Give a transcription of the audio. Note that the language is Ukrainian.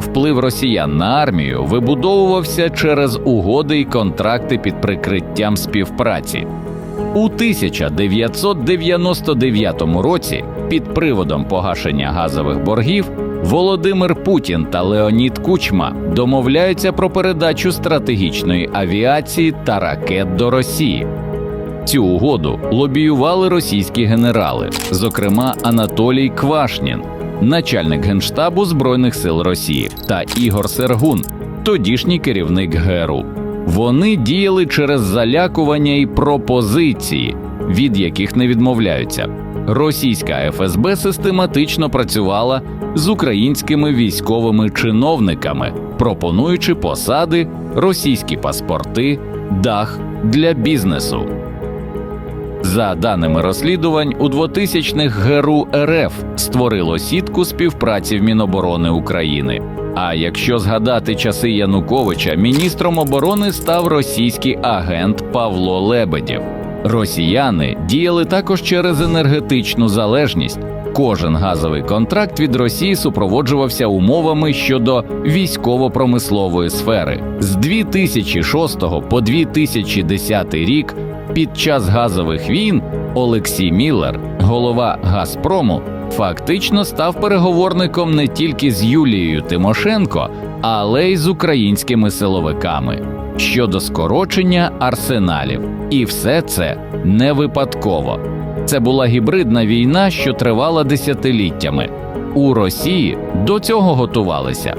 Вплив росіян на армію вибудовувався через угоди й контракти під прикриттям співпраці. У 1999 році під приводом погашення газових боргів Володимир Путін та Леонід Кучма домовляються про передачу стратегічної авіації та ракет до Росії. Цю угоду лобіювали російські генерали, зокрема Анатолій Квашнін, начальник генштабу Збройних сил Росії, та Ігор Сергун, тодішній керівник ГРУ. Вони діяли через залякування і пропозиції, від яких не відмовляються. Російська ФСБ систематично працювала з українськими військовими чиновниками, пропонуючи посади, російські паспорти, дах для бізнесу. За даними розслідувань, у 2000-х ГРУ РФ створило сітку співпраці в Міноборони України. А якщо згадати часи Януковича, міністром оборони став російський агент Павло Лебедєв. Росіяни діяли також через енергетичну залежність. Кожен газовий контракт від Росії супроводжувався умовами щодо військово-промислової сфери. З 2006 по 2010 рік під час газових війн Олексій Міллер, голова Газпрому, фактично став переговорником не тільки з Юлією Тимошенко, але й з українськими силовиками щодо скорочення арсеналів. І все це не випадково. Це була гібридна війна, що тривала десятиліттями. У Росії до цього готувалися.